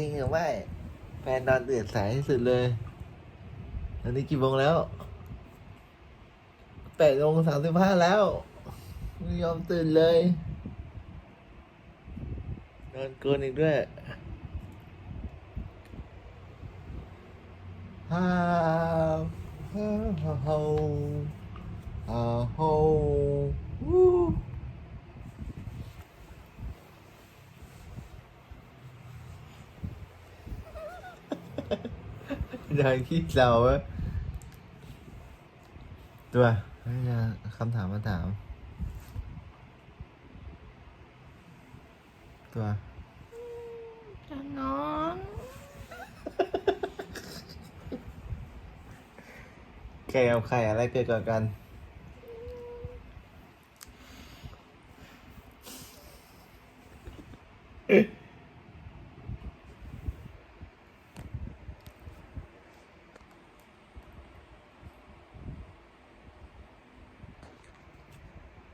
จริงหรือไม่แฟนนอนตื่นสายที่สุดเลย ตอนนี้กี่โมงแล้วแปดโมงสามสิบห้าแล้ว ไม่ยอมตื่นเลยนอนเกินอีกด้วยฮ่าฮ่าฮ่าฮ่าฮ่าฮ่าวู้ ยายคิดเราวะตัวไม่ยาคำถามมาถาม ตัวจะนอนแกกับใครอะไรเกิดก่อนกัน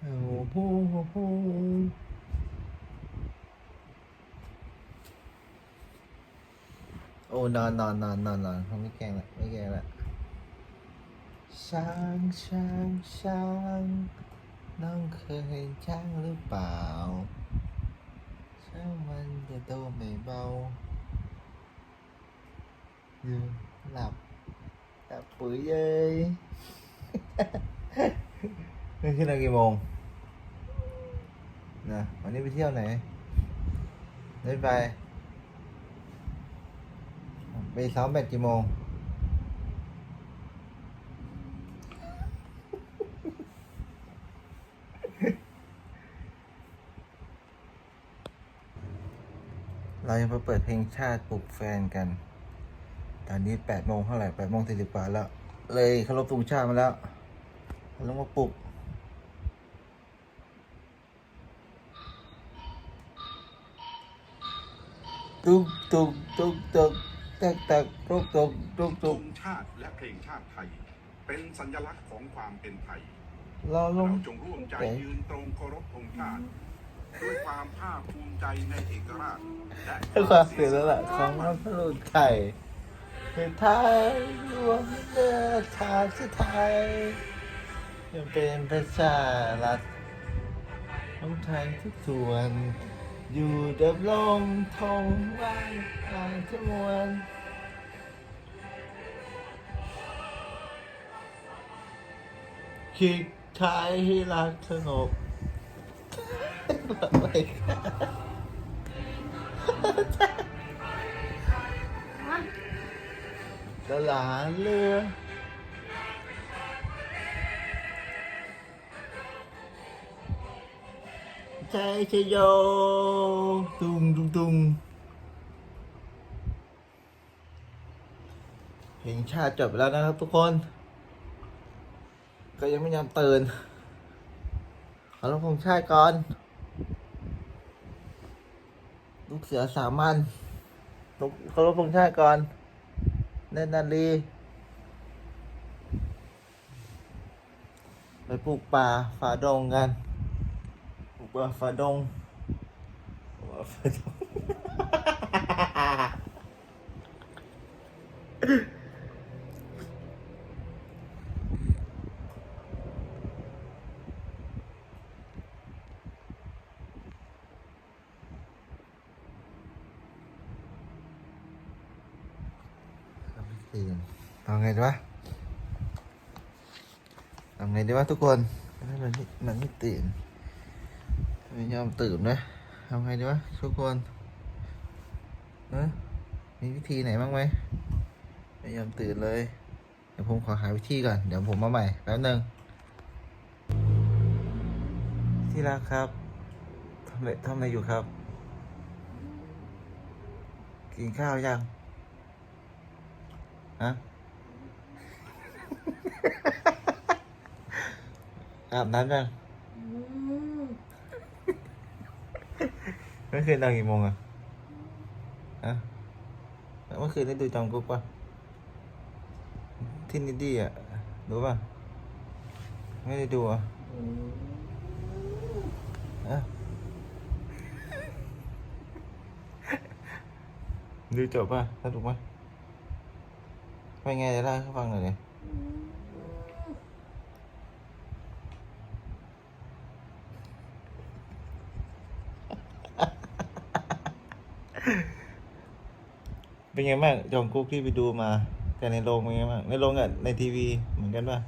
โอ้โหโหโอ้นอนนอนนอนนอนนอนเขาไม่แกล้งละไม่แกล้งละช้างช้างช้างน้องเคยเห็นช้างหรือเปล่าช้างมันจะโตไม่เบาอยู่หลับหลับปุ๋ยเย้ยนี่ขึ้นมากี่โมงนะวันนี้ไปเที่ยวไหนได้ไป ไปซ้อมแบดกี่โมง เรายังไปเปิดเพลงชาติปลุกแฟนกัน ตอนนี้แปดโมงเท่าไหร่แปดโมงสี่สิบกว่าแล้ว เลยเคารพธงชาติมาแล้วลงมาปลุกตุ๊กตุ๊กตุ๊กตุ๊ก ตักตักตุกตุกตุกธตุกงชาติและเพลงชาติไทย เป็นสัญลักษณ์ของความเป็นไทย เราลงเราจงร่วมใจยืนตรงเคารพธงชาติด้วยความภาคภูมิใจในเอกราชและให้ความเสียสละของพระบุรุษไทยเป็นไทยรวมเนื้อชาติไทยยังเป็นประชารัฐของไทยทุกส่วน อยู่ดำรงทงไว้ทางทั้งมวล คิดไทยให้รักสงบไม่ค่ะตลาดเรือใจชโยตุงตุงตุงเพลงชาติจบไปแล้วนะครับทุกคน ก็ยังไม่ยอมตื่นขอรับเพลงชาติก่อน ลูกเสือสามัญลูกเคารพธงชาติก่อน เนนนารีไปปลูกป่าฝ่าดงกัน ปลูกป่าฝ่าดงป่าฝ่าดง ตื่นทำไงดีวะ ทำไงดีวะทุกคนมันไม่มันไม่ตื่นไม่ยอมตื่นนะทำไงดีวะทุกคนนะมีวิธีไหนบ้างไหมไม่ยอมตื่นเลย เดี๋ยวผมขอหาวิธีก่อน เดี๋ยวผมมาใหม่แป๊บหนึงที่รักครับทำอะไรทำอะไรอยู่ครับ กินข้าวยังฮะ อาบน้ำยังเมื่อคืนนอนกี่โมงอะฮะเมื่อคืนได้ดูจอมกุ๊กปะที่นิดดี้อะรู้ปะไม่ได้ดูอะฮะดูจบป่ะสนุกไหมไปไงจะเล่าให้เขาฟังหน่อยดิ เป็นไงบ้างจองกุ๊กที่ไปดูมา แต่ในโรงเป็นไงบ้างในโรงกับในทีวีเหมือนกันป่ะ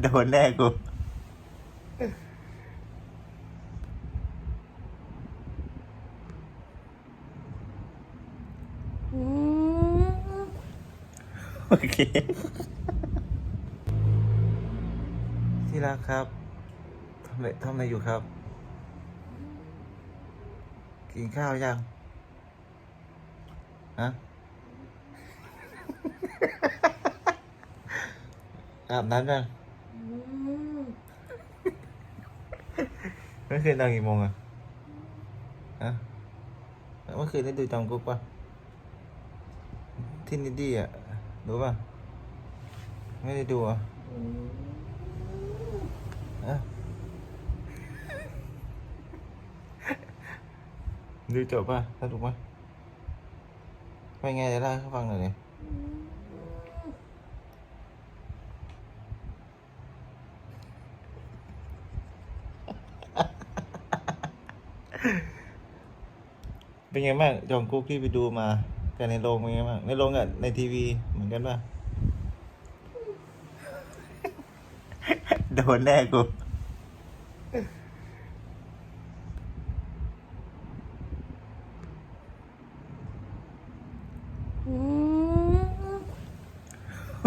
โดนแน่กูอืมโอเคที่รักครับทำอะไรทำอะไรอยู่ครับ กินข้าวยังฮะอาบน้ำยังอืมเมื่อคืนนอนกี่โมงอะฮะเมื่อคืนได้ดูจองกุ๊กปะที่นิดดี้อะรู้ปะไม่ได้ดูอะอะ ดูจบป่ะสนุกไหมไปไงจะเล่าให้เขาฟังหน่อยดิเป็นไงบ้างจองกุ๊กที่ไปดูมาแต่ในโรงเป็นไงบ้างในโรงกับในทีวีเหมือนกันป่ะ โดนแน่กู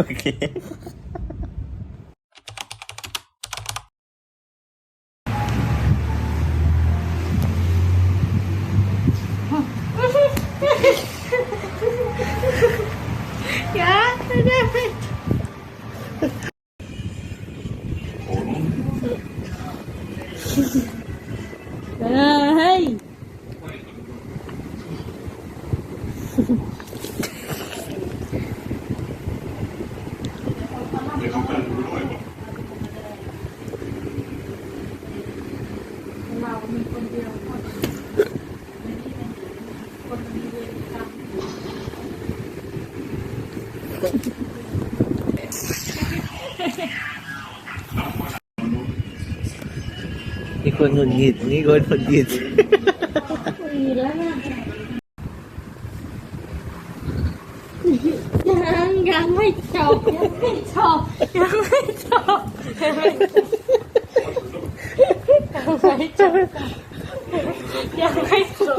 โอเค อย่าไม่ได้ไม่ เฮ้ย นี่คนหงุดหงิดนี่คนหงุดหงิด ยังยังไม่จบยังไม่จบยังไม่จบยังไม่จบยังไม่จบยังไม่เลิ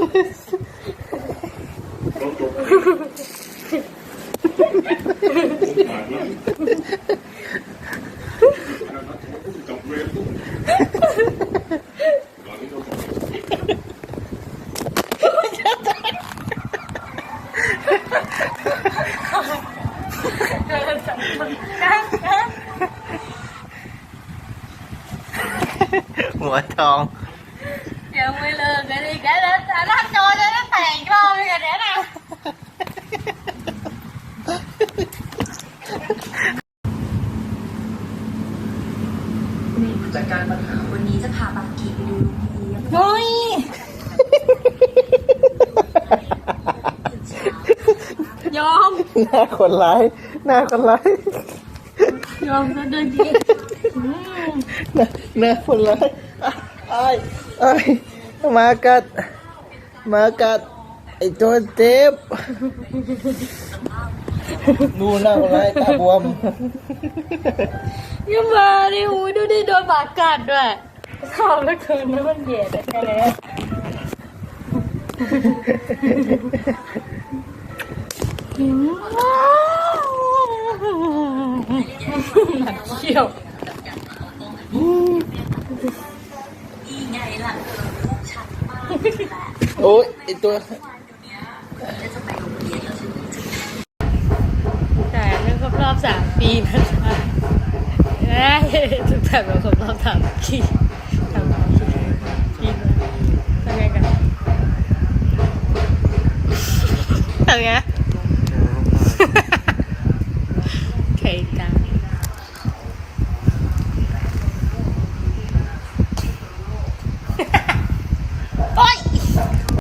กกันอีกแล้วแล้วแต่ถ้าโจจะได้ แต่งอีกรอบนึงอันเนี้ยนะจากการปัญหาวันนี้จะพาบักกี้ไปดูลุงเลี้ยงโอ้ยตื่นเช้ายอม หน้าคนร้าย หน้าคนร้าย ยอมจะเดินดีหน้าหน้าคนร้ายไอ้ไอ้ายหมากัดห มากัดไอ้ตัวเจ็บดูหน้าคนร้ายตาบวมยังมาดิหูยดูดิโดนหมากัดด้วยชอบเหลือเกินนะมันเหยียดอะแค่นี้หนักเขี้ยว นี่ไงล่ะเออลูกฉันมากเลยแหละ โอ้ยไอตัวแต่เรื่องครบรอบสามปีนะคะเอ้ทุกแต่แบบครบรอบสามปีสามปีปีนะทำไงกันทำไง